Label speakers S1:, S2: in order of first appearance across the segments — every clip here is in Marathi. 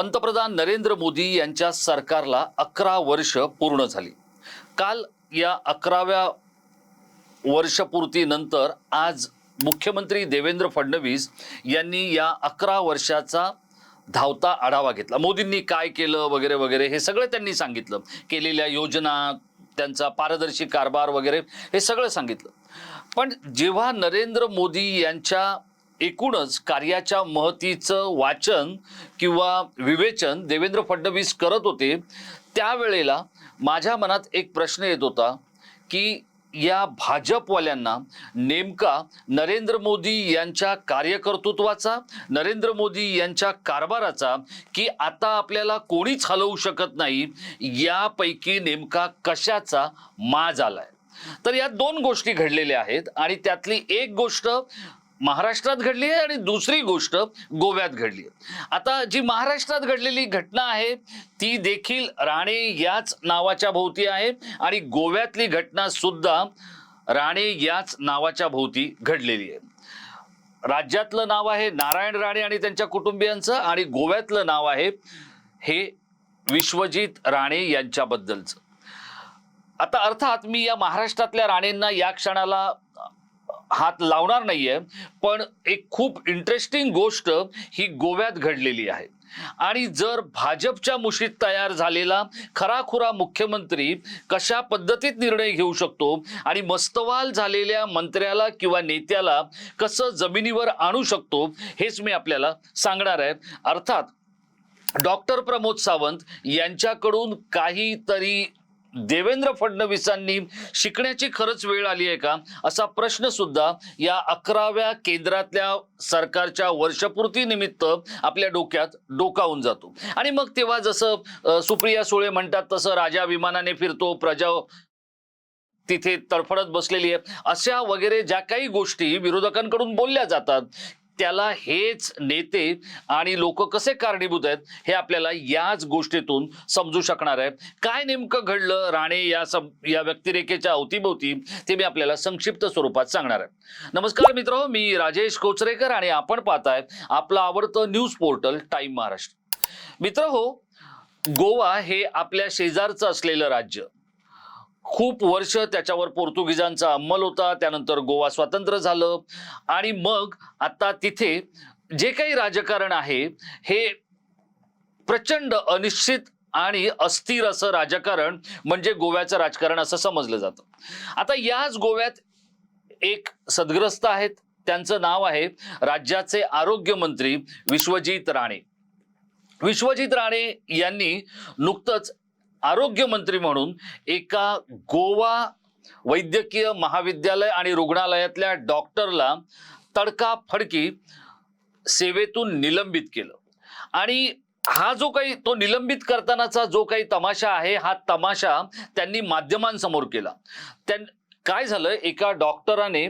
S1: पंतप्रधान नरेंद्र मोदी यांच्या सरकारला अकरा वर्ष पूर्ण झाली. काल या अकराव्या वर्षपूर्तीनंतर आज मुख्यमंत्री देवेंद्र फडणवीस यांनी या अकरा वर्षाचा धावता आढावा घेतला. मोदींनी काय केलं वगैरे वगैरे हे सगळं त्यांनी सांगितलं. केलेल्या योजना त्यांचा पारदर्शी कारभार वगैरे हे सगळं सांगितलं. पण जेव्हा नरेंद्र मोदी यांच्या एकूणच कार्याच्या महतीचं वाचन किंवा विवेचन देवेंद्र फडणवीस करत होते त्यावेळेला माझ्या मनात एक प्रश्न येत होता की या भाजपवाल्यांना नेमका नरेंद्र मोदी यांच्या कार्यकर्तृत्वाचा नरेंद्र मोदी यांच्या कारभाराचा की आता आपल्याला कोणीच हलवू शकत नाही यापैकी नेमका कशाचा माज आलाय तर या दोन गोष्टी घडलेल्या आहेत आणि त्यातली एक गोष्ट महाराष्ट्रात घडली आहे आणि दुसरी गोष्ट गोव्यात घडली आहे. आता जी महाराष्ट्रात घडलेली घटना आहे ती देखील राणे याच नावाच्या भोवती आहे आणि गोव्यातली घटना सुद्धा राणे याच नावाच्या भोवती घडलेली आहे. राज्यातलं नाव आहे नारायण राणे आणि त्यांच्या कुटुंबियांचं आणि गोव्यातलं नाव आहे हे विश्वजित राणे यांच्याबद्दलचं. आता अर्थात मी या महाराष्ट्रातल्या राणेंना या क्षणाला हात लावणार नाहीये पण एक खूप इंटरेस्टिंग गोष्ट ही गोव्यात घडलेली आहे. आणि जर भाजपच्या मुशीत तयार झालेला खराखुरा मुख्यमंत्री कशा पद्धतीत निर्णय घेऊ शकतो आणि मस्तवाल झालेल्या मंत्र्याला किंवा नेत्याला कसं जमिनीवर आणू शकतो हेच मी आपल्याला सांगणार आहे. अर्थात डॉक्टर प्रमोद सावंत यांच्याकडून काहीतरी देवेंद्र फडणवीसांनी शिकण्याची खरंच वेळ आली आहे का? असा प्रश्न सुद्धा या अकराव्या केंद्रातल्या सरकारच्या वर्षपूर्तीनिमित्त आपल्या डोक्यात डोकावून जातो. आणि मग तेव्हा जसं सुप्रिया सुळे म्हणतात तसं राजा विमानाने फिरतो प्रजा तिथे तडफडत बसलेली आहे. अशा वगैरे ज्या काही गोष्टी विरोधकांकडून बोलल्या जातात त्याला हेच नेते आणि लोक कसे कारणीभूत आहेत हे आपल्याला याच गोष्टीतून समजू शकणार आहे काय नेमकं घडलं? राणे या सम या व्यक्तिरेखेच्या अवतीभोवती ते मी आपल्याला संक्षिप्त स्वरूपात सांगणार आहे नमस्कार मित्र मी राजेश कोचरेकर आणि आपण पाहताय आपलं आवडतं न्यूज पोर्टल टाइम महाराष्ट्र. मित्र हो गोवा हे आपल्या शेजारचं असलेलं राज्य. खूप वर्ष त्याच्यावर पोर्तुगीजांचा अंमल होता त्यानंतर गोवा स्वतंत्र झालं. आणि मग आता तिथे जे काही राजकारण आहे हे प्रचंड अनिश्चित आणि अस्थिर असं राजकारण म्हणजे गोव्याचं राजकारण असं समजलं जातं. आता याच गोव्यात एक सदग्रस्त आहेत त्यांचं नाव आहे राज्याचे आरोग्यमंत्री विश्वजित राणे. विश्वजित राणे यांनी नुकतंच आरोग्यमंत्री म्हणून एका गोवा वैद्यकीय महाविद्यालय आणि रुग्णालयातल्या डॉक्टरला तडकाफडकी सेवेतून निलंबित केलं. आणि हा जो काही तो निलंबित करतानाचा जो काही तमाशा आहे हा तमाशा त्यांनी माध्यमांसमोर केला. त्यां काय झालं? एका डॉक्टराने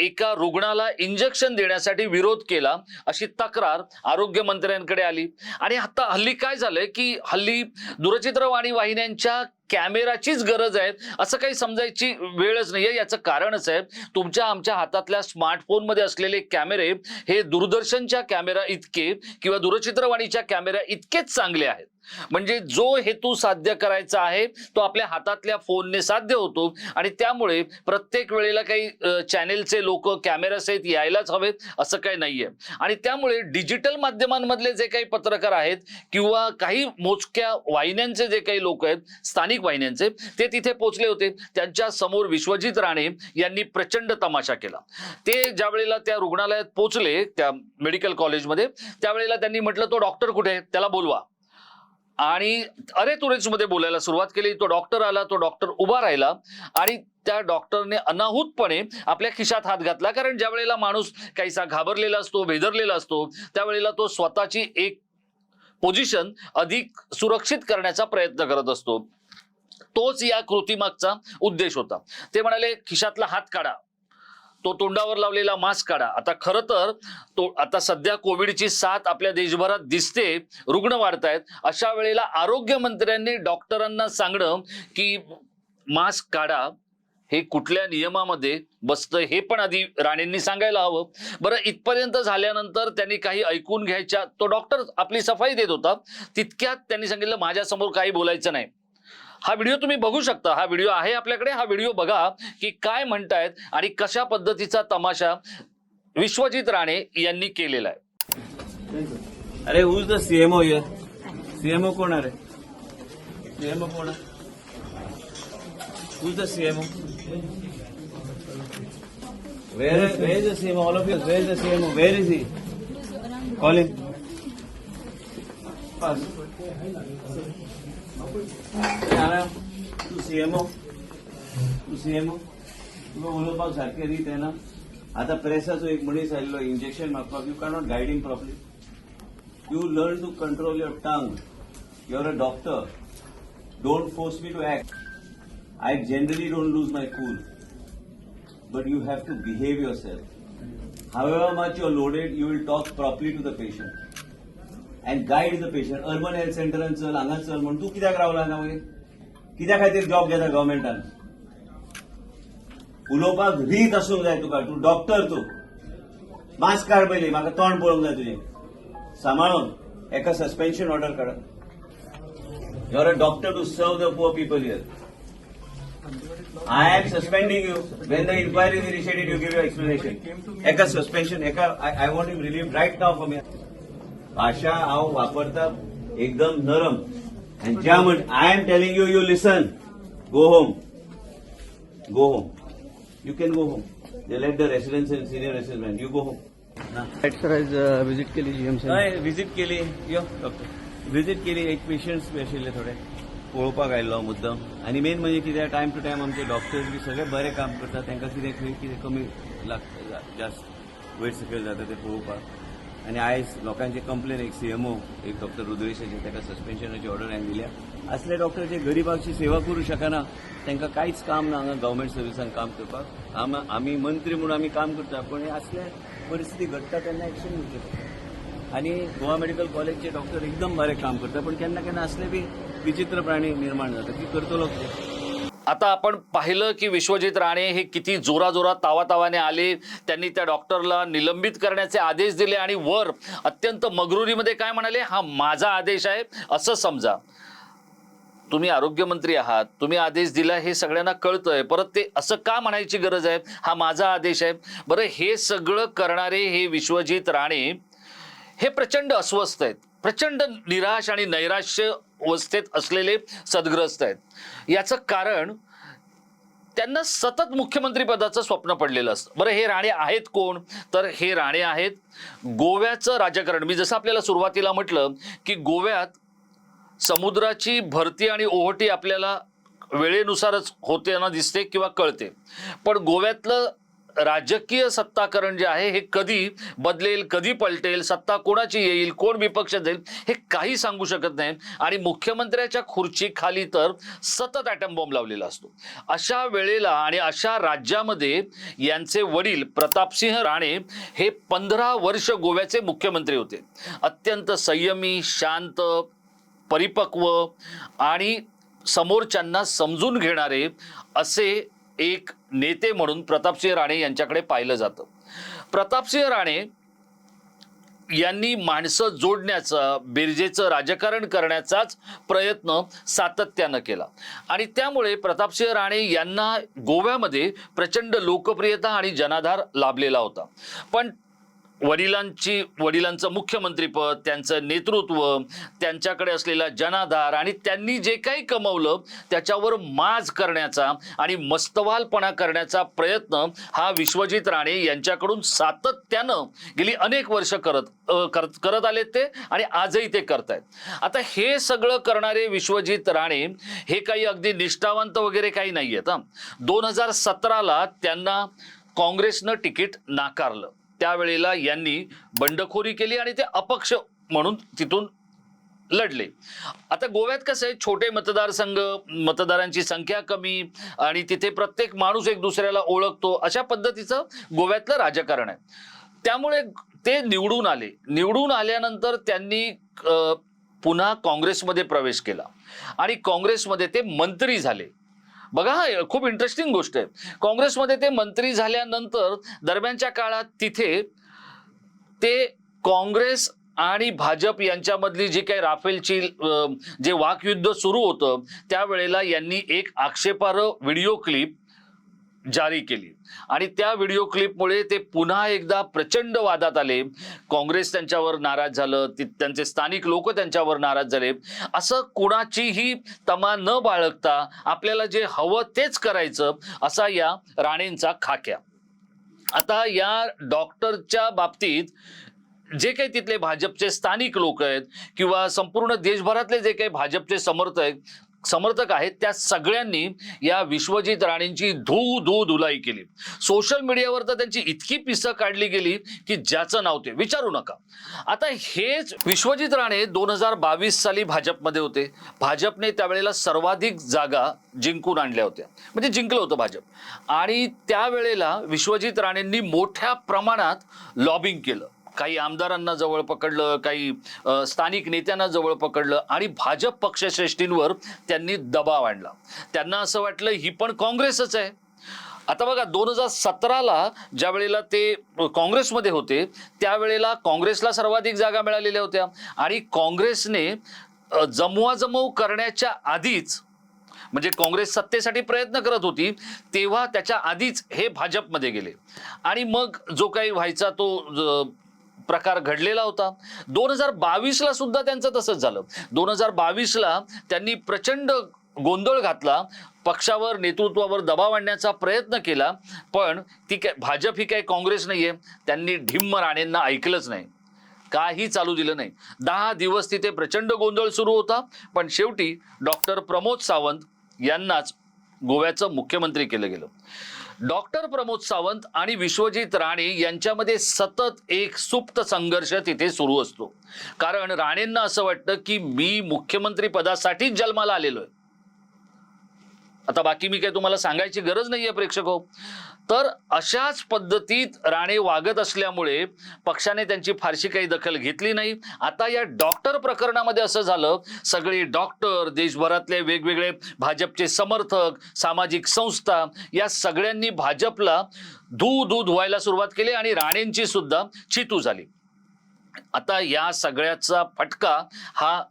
S1: एका रुग्णाला इंजेक्शन देण्यासाठी विरोध केला अशी तक्रार आरोग्यमंत्र्यांकडे आली. आणि आता हल्ली काय झालंय की हल्ली दूरचित्रवाणी वाहिन्यांच्या कॅमेराचीच गरज आहे. असं काही समजायची वेळच नाहीये. याचं कारणच आहे तुमच्या आमच्या हातातल्या स्मार्टफोनमध्ये असलेले कॅमेरे हे दूरदर्शनच्या कॅमेरा इतके किंवा दूरचित्रवाणीच्या कॅमेरा इतकेच चांगले आहेत. म्हणजे जो हेतू साध्य करायचा आहे तो आपल्या हातातल्या फोनने साध्य होतो. आणि त्यामुळे प्रत्येक वेळेला काही चॅनेलचे लोक कॅमेरा सहित यायलाच हवेत असं काही नाहीये. आणि त्यामुळे डिजिटल माध्यमांमधले जे काही पत्रकार आहेत किंवा काही मोजक्या वाहिन्यांचे जे काही लोक आहेत स्थानिक वाहिन्यांचे ते तिथे पोहोचले होते. त्यांच्यासमोर विश्वजित राणे यांनी प्रचंड तमाशा केला. ते ज्या वेळेला त्या रुग्णालयात पोहोचले त्या मेडिकल कॉलेजमध्ये त्यावेळेला त्यांनी म्हटलं तो डॉक्टर कुठे त्याला बोलवा. आणि अरे मध्ये बोलायला सुरुवात केली तो डॉक्टर आला तो डॉक्टर उभा राहिला आणि त्या डॉक्टरने अनाहूतपणे आपल्या खिशात हात घातला. कारण ज्या वेळेला माणूस काहीसा घाबरलेला असतो भेदरलेला असतो त्यावेळेला तो स्वतःची एक पोझिशन अधिक सुरक्षित करण्याचा प्रयत्न करत असतो. तोच या कृतीमागचा उद्देश होता. ते म्हणाले खिशातला हात काढा. तो तोंडावर लावलेला मास्क काढा. आता खरं तर तो आता सध्या कोविडची साथ आपल्या देशभरात दिसते रुग्ण वाढतायत. अशा वेळेला आरोग्यमंत्र्यांनी डॉक्टरांना सांगणं की मास्क काढा हे कुठल्या नियमामध्ये बसतं हे पण आधी राणेंनी सांगायला हवं. बरं इथपर्यंत झाल्यानंतर त्यांनी काही ऐकून घ्यायच्या तो डॉक्टर आपली सफाई देत होता. तितक्यात त्यांनी सांगितलं माझ्यासमोर काही बोलायचं नाही. हा व्हिडिओ तुम्ही बघू शकता हा व्हिडिओ आहे आपल्याकडे हा व्हिडिओ बघा की काय म्हणतायत आणि कशा पद्धतीचा तमाशा विश्वजित राणे यांनी केलेला आहे
S2: अरे who's the CMO here CMO कोण अरे सीएमओ कोण who's the CMO Where, where is the CMO? All of you, where is the CMO? Where is he? Call him. Pass. आराम. तू सीएमओ तू सीएमओ तुका उलोवपाक सारकें रीत येना आतां प्रेसाचो एक मनीस आयिल्लो इंजेक्शन मागपाक you cannot guide him properly You learn to control your tongue. You're a doctor. Don't force me to act. I generally don't lose my cool. But you have to behave yourself. However much you're loaded, you will talk properly to the patient. And and guide the patient urban health सेंटरान चल हांगा चल म्हण तूं कित्याक रावला ना वय कित्या खातीर जॉब घेता गव्हर्मेंटान उलोवपाक रीत आसूंक जाय तुका तूं डॉक्टर तूं. मास्क काड पयली म्हाका तोंड पळोवंक जाय तुजें सांबाळून एका सस्पेन्शन ऑर्डर काडप you're a doctor to serve the poor people here I am suspending you when the inquiry is initiated you give you explanation एका सस्पेन्शन एका I want you relieve right now from भाषा हांव वापरता एकदम नरम. आनी ज्या म्हण I am telling you you listen go home go home you can go home they let the residents and senior resident you go
S3: home sir visit केली जीएमसी
S2: हय विजीट केली यो डॉक्टर विजीट केली एक पेशंट्स बी आशिल्ले थोडे पळोवपाक आयल्लो मुद्दम आनी मेन म्हणजे कितें टायम टू टायम आमचे डॉक्टर्स बी सगळे बरें काम करतात तांकां कितें खंय कितें कमी लागता जास्त वयर सकयल जाता तें पळोवपाक आनी आयज लोकांचे कंप्लेन एक सीएमओ एक डॉक्टर रुद्रेशाची ताका सस्पेन्शनाची ऑर्डर हांवें दिल्या असले डॉक्टर जे गरिबांची सेवा करू शकना तांकां कांयच काम ना हांगा गव्हर्मेंट सर्विसान काम करपाक. आमी मंत्री म्हणून आमी काम करता पण हे असले परिस्थिती घडटा तेन्ना एक्शन घेवचें पडटा आनी गोवा मेडिकल कॉलेजचे डॉक्टर एकदम बरें काम करता पण केन्ना केन्ना असले बी विचित्र प्राणी निर्माण जाता की करतलो कितें
S1: आता आपण पाहिलं की विश्वजित राणे हे किती जोराजोरात तावातावाने आले त्यांनी त्या डॉक्टरला निलंबित करण्याचे आदेश दिले आणि वर अत्यंत मगरुरीमध्ये काय म्हणाले? हा माझा आदेश आहे असं समजा. तुम्ही आरोग्यमंत्री आहात तुम्ही आदेश दिला हे सगळ्यांना कळतंय. परत ते असं का म्हणायची गरज आहे? हा माझा आदेश आहे. बरं हे सगळं करणारे हे विश्वजित राणे हे प्रचंड अस्वस्थ आहेत. प्रचंड निराश आणि नैराश्य अवस्थेत असलेले सद्ग्रस्त आहेत. याचं कारण त्यांना सतत मुख्यमंत्री पदाचं स्वप्न पडलेलं असतं. बरं हे राणे आहेत कोण? तर हे राणे आहेत गोव्याचं राजकारण. मी जसं आपल्याला सुरुवातीला म्हटलं की गोव्यात समुद्राची भरती आणि ओहोटी आपल्याला वेळेनुसारच होताना दिसते किंवा कळते. पण गोव्यातलं राजकीय सत्ताकरण जे आहे हे कधी बदलेल कधी पलटेल सत्ता कोणाची येईल कोण विपक्ष जाईल हे काही सांगू शकत नाही. आणि मुख्यमंत्र्याच्या खुर्चीखाली तर सतत ॲटम बॉम्ब लावलेला असतो. अशा वेळेला आणि अशा राज्यामध्ये यांचे वडील प्रतापसिंह राणे हे पंधरा वर्ष गोव्याचे मुख्यमंत्री होते. अत्यंत संयमी शांत परिपक्व आणि समोरच्यांना समजून घेणारे असे एक नेते म्हणून प्रतापसिंह राणे यांच्याकडे पाहिलं जातं. प्रतापसिंह राणे यांनी माणसं जोडण्याचं बिरजेचं राजकारण करण्याचाच प्रयत्न सातत्यानं केला. आणि त्यामुळे प्रतापसिंह राणे यांना गोव्यामध्ये प्रचंड लोकप्रियता आणि जनाधार लाभलेला होता. पण वडिलांची वडिलांचं मुख्यमंत्रीपद त्यांचं नेतृत्व त्यांच्याकडे असलेला जनाधार आणि त्यांनी जे काही कमवलं त्याच्यावर माज करण्याचा आणि मस्तवालपणा करण्याचा प्रयत्न हा विश्वजित राणे यांच्याकडून सातत्यानं गेली अनेक वर्ष करत करत करत आलेत ते आणि आजही ते करतायत. आता हे सगळं करणारे विश्वजित राणे हे काही अगदी निष्ठावंत वगैरे काही नाही आहेत दोन हजार सतराला त्यांना काँग्रेसनं तिकीट नाकारलं. त्यावेळेला यांनी बंडखोरी केली आणि ते अपक्ष म्हणून तिथून लढले. आता गोव्यात कसं आहे छोटे मतदारसंघ मतदारांची संख्या कमी आणि तिथे प्रत्येक माणूस एक दुसऱ्याला ओळखतो अशा पद्धतीचं गोव्यातलं राजकारण आहे. त्यामुळे ते निवडून आले. निवडून आल्यानंतर त्यांनी पुन्हा काँग्रेसमध्ये प्रवेश केला. आणि काँग्रेसमध्ये ते मंत्री झाले. बघा हा खूप इंटरेस्टिंग गोष्ट आहे. काँग्रेसमध्ये ते मंत्री झाल्यानंतर दरम्यानच्या काळात तिथे ते काँग्रेस आणि भाजप यांच्यामधली जी काही राफेलची जे वाकयुद्ध सुरू होतं त्यावेळेला यांनी एक आक्षेपार्ह व्हिडिओ क्लिप जारी केली. आणि त्या व्हिडिओ क्लिपमुळे ते पुन्हा एकदा प्रचंड वादात आले. काँग्रेस त्यांच्यावर नाराज झालं त्यांचे स्थानिक लोक त्यांच्यावर नाराज झाले. असं कुणाचीही तमा न बाळगता आपल्याला जे हवं तेच करायचं असा या राणेंचा खाक्या. आता या डॉक्टरच्या बाबतीत जे काही तिथले भाजपचे स्थानिक लोक आहेत किंवा संपूर्ण देशभरातले जे काही भाजपचे समर्थक समर्थक आहेत त्या सगळ्यांनी या विश्वजित राणेंची धू धू धुलाई केली. सोशल मीडियावर तर त्यांची इतकी पिसं काढली गेली की ज्याचं नाव ते विचारू नका. आता हेच विश्वजित राणे दोन हजार बावीस साली भाजपमध्ये होते. भाजपने त्यावेळेला सर्वाधिक जागा जिंकून आणल्या होत्या. म्हणजे जिंकलं होतं भाजप. आणि त्यावेळेला विश्वजित राणेंनी मोठ्या प्रमाणात लॉबिंग केलं. काही आमदारांना जवळ पकडलं काही स्थानिक नेत्यांना जवळ पकडलं आणि भाजप पक्षश्रेष्ठींवर त्यांनी दबाव आणला. त्यांना असं वाटलं ही पण काँग्रेसच आहे. आता बघा दोन हजार सतराला ज्या वेळेला ते काँग्रेसमध्ये होते त्यावेळेला काँग्रेसला सर्वाधिक जागा मिळालेल्या होत्या. आणि काँग्रेसने जमवाजमव करण्याच्या आधीच म्हणजे काँग्रेस सत्तेसाठी प्रयत्न करत होती तेव्हा त्याच्या आधीच हे भाजपमध्ये गेले. आणि मग जो काही व्हायचा तो प्रकार घडलेला होता. दोन हजार बावीसला सुद्धा त्यांचं तसंच झालं. दोन हजार बावीसला त्यांनी प्रचंड गोंधळ घातला. पक्षावर नेतृत्वावर दबाव आणण्याचा प्रयत्न केला. पण ती काय भाजप ही काय काँग्रेस नाहीये. त्यांनी ढिम्म राणेंना ऐकलंच नाही. काही चालू दिलं नाही. दहा दिवस तिथे प्रचंड गोंधळ सुरू होता. पण शेवटी डॉक्टर प्रमोद सावंत यांनाच गोव्याचं मुख्यमंत्री केलं गेलं. डॉक्टर प्रमोद सावंत आणि विश्वजित राणे यांच्यामध्ये सतत एक सुप्त संघर्ष तिथे सुरू असतो. कारण राणेंना असं वाटतं की मी मुख्यमंत्री पदासाठीच जन्माला आलेलो आहे. आता बाकी मी काही तुम्हाला सांगायची गरज नाहीये प्रेक्षक हो. तर अशाच पद्धतीत राणे वागत असल्यामुळे पक्षाने त्यांची फारशी काही दखल घेतली नाही. आता या डॉक्टर प्रकरणामध्ये असं झालं सगळे डॉक्टर देशभरातले वेगवेगळे भाजपचे समर्थक सामाजिक संस्था या सगळ्यांनी भाजपला धू धू धुवायला सुरुवात केली आणि राणेंची सुद्धा चितू झाली. आता या सगळ्याचा फटका हा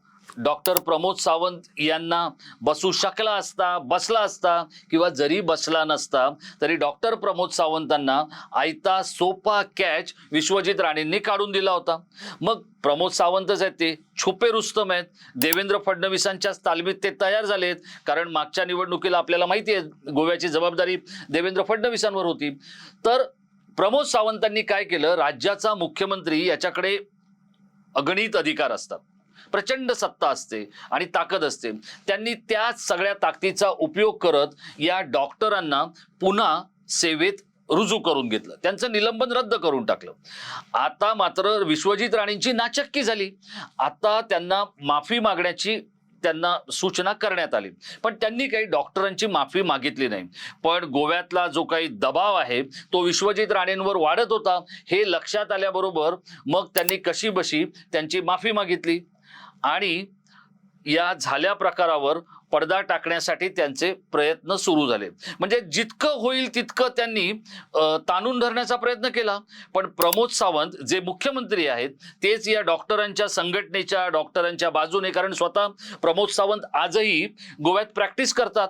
S1: डॉक्टर प्रमोद सावंत यांना बसू शकला असता बसला असता किंवा जरी बसला नसता तरी डॉक्टर प्रमोद सावंतांना आयता सोपा कॅच विश्वजित राणेंनी काढून दिला होता. मग प्रमोद सावंतच आहेत ते छुपे रुस्तम आहेत. देवेंद्र फडणवीसांच्याच तालमीत ते तयार झालेत. कारण मागच्या निवडणुकीला आपल्याला माहिती आहे गोव्याची जबाबदारी देवेंद्र फडणवीसांवर होती. तर प्रमोद सावंतांनी काय केलं? राज्याचा मुख्यमंत्री याच्याकडे अगणित अधिकार असतात. प्रचंड सत्ता असते आणि ताकद असते. त्यांनी त्याच सगळ्या ताकदीचा उपयोग करत या डॉक्टरांना पुन्हा सेवेत रुजू करून घेतलं. त्यांचं निलंबन रद्द करून टाकलं. आता मात्र विश्वजित राणेंची नाचक्की झाली. आता त्यांना माफी मागण्याची त्यांना सूचना करण्यात आली. पण त्यांनी काही डॉक्टरांची माफी मागितली नाही. पण गोव्यातला जो काही दबाव आहे तो विश्वजित राणेंवर वाढत होता. हे लक्षात आल्याबरोबर मग त्यांनी कशी बशी त्यांची माफी मागितली. आणि या झाल्या प्रकारावर पडदा टाकण्यासाठी त्यांचे प्रयत्न सुरू झाले. म्हणजे जितकं होईल तितकं त्यांनी ताणून धरण्याचा प्रयत्न केला. पण प्रमोद सावंत जे मुख्यमंत्री आहेत तेच या डॉक्टरांच्या संघटनेच्या डॉक्टरांच्या बाजूने कारण स्वतः प्रमोद सावंत आजही गोव्यात प्रॅक्टिस करतात.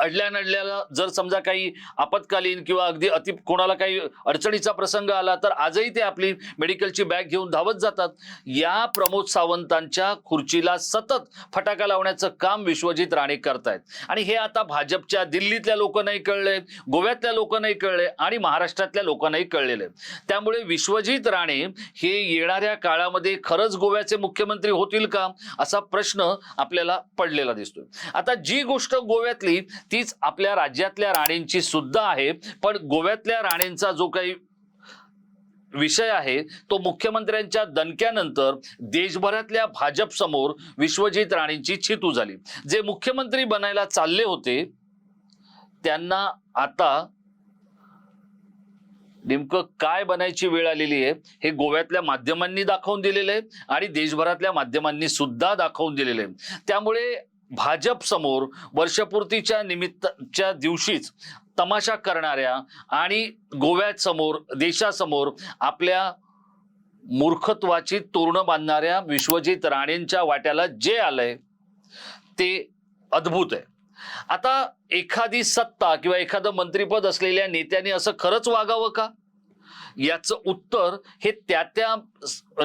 S1: अडल्या नडल्याला जर समजा काही आपत्कालीन किंवा अगदी अति कोणाला काही अडचणीचा प्रसंग आला तर आजही ते आपली मेडिकलची बॅग घेऊन धावत जातात. या प्रमोद सावंतांच्या खुर्चीला सतत फटाका लावण्याचं काम विश्वजित राणे करतायत. आणि हे आता भाजपच्या दिल्लीतल्या लोकांनाही कळले गोव्यातल्या लोकांनाही कळले आणि महाराष्ट्रातल्या लोकांनाही कळलेले आहे. त्यामुळे विश्वजित राणे हे येणाऱ्या काळामध्ये खरंच गोव्याचे मुख्यमंत्री होतील का असा प्रश्न आपल्याला पडलेला दिसतोय. आता जी गोष्ट गोव्यातली तीच आपल्या राज्यातल्या राणेंची सुद्धा आहे. पण गोव्यातल्या राणेंचा जो काही विषय आहे तो मुख्यमंत्र्यांच्या दणक्यानंतर देशभरातल्या भाजप समोर विश्वजित राणेंची छितू झाली. जे मुख्यमंत्री बनायला चालले होते त्यांना आता नेमकं काय बनायची वेळ आलेली आहे हे गोव्यातल्या माध्यमांनी दाखवून दिलेलं आहे आणि देशभरातल्या माध्यमांनी सुद्धा दाखवून दिलेलं आहे. त्यामुळे भाजप समोर वर्षपूर्तीच्या निमित्तच्या दिवशीच तमाशा करणाऱ्या आणि गोव्यात समोर देशासमोर आपल्या मूर्खत्वाची तोरणं बांधणाऱ्या विश्वजित राणेंच्या वाट्याला जे आलंय ते अद्भुत आहे. आता एखादी सत्ता किंवा एखादं मंत्रिपद असलेल्या नेत्याने असं खरंच वागावं का? याचं उत्तर हे त्या त्या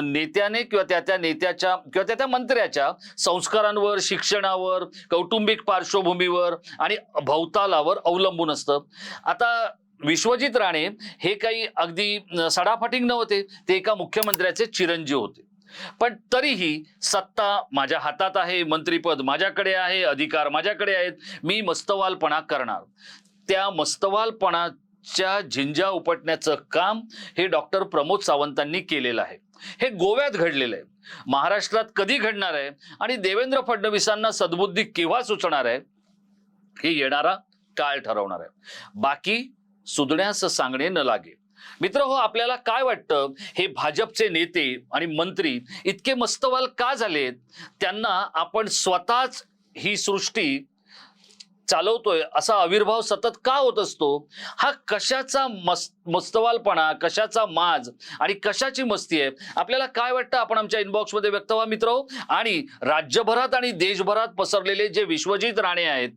S1: नेत्याने किंवा त्या त्या नेत्याच्या किंवा त्या त्या मंत्र्याच्या संस्कारांवर शिक्षणावर कौटुंबिक पार्श्वभूमीवर आणि भवतालावर अवलंबून असतं. आता विश्वजित राणे हे काही अगदी सडाफाटिंग नव्हते ते एका मुख्यमंत्र्याचे चिरंजीव होते. पण तरीही सत्ता माझ्या हातात आहे मंत्रीपद माझ्याकडे आहे अधिकार माझ्याकडे आहेत मी मस्तवालपणा करणार. त्या मस्तवालपणा च्या झिंजा उपटण्याचं काम हे डॉक्टर प्रमोद सावंतांनी केलेलं आहे. हे गोव्यात घडलेलं आहे. महाराष्ट्रात कधी घडणार आहे आणि देवेंद्र फडणवीसांना सद्बुद्धी केव्हा सुचणार आहे हे येणारा काळ ठरवणार आहे. बाकी सुधण्यास सांगणे न लागे. मित्र हो आपल्याला काय वाटतं? हे भाजपचे नेते आणि मंत्री इतके मस्तवाल का झालेत? त्यांना आपण स्वतःच ही सृष्टी चालवतोय असा आविर्भाव सतत का होत असतो? हा कशाचा मस्त मस्तवालपणा कशाचा माज आणि कशाची मस्ती आहे? आपल्याला काय वाटतं? आपण आमच्या इनबॉक्समध्ये व्यक्त व्हा मित्र. आणि राज्यभरात आणि देशभरात पसरलेले जे विश्वजित राणे आहेत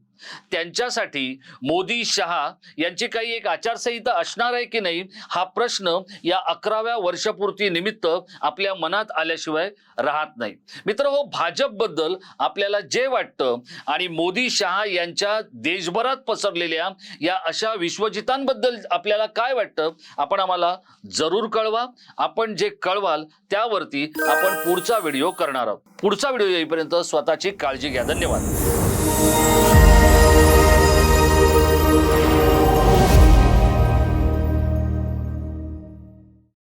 S1: त्यांच्यासाठी मोदी शहा यांची काही एक आचारसंहिता असणार आहे की नाही हा प्रश्न या अकराव्या वर्षपूर्ती निमित्त आपल्या मनात आल्याशिवाय राहत नाही. मित्र हो भाजपबद्दल आपल्याला जे वाटतं आणि मोदी शहा यांच्या देशभरात पसरलेल्या या अशा विश्वजितांबद्दल आपल्याला काय वाटतं आपण आम्हाला जरूर कळवा. आपण जे कळवाल त्यावरती आपण पुढचा व्हिडिओ करणार आहोत. पुढचा व्हिडिओ येईपर्यंत स्वतःची काळजी घ्या. धन्यवाद.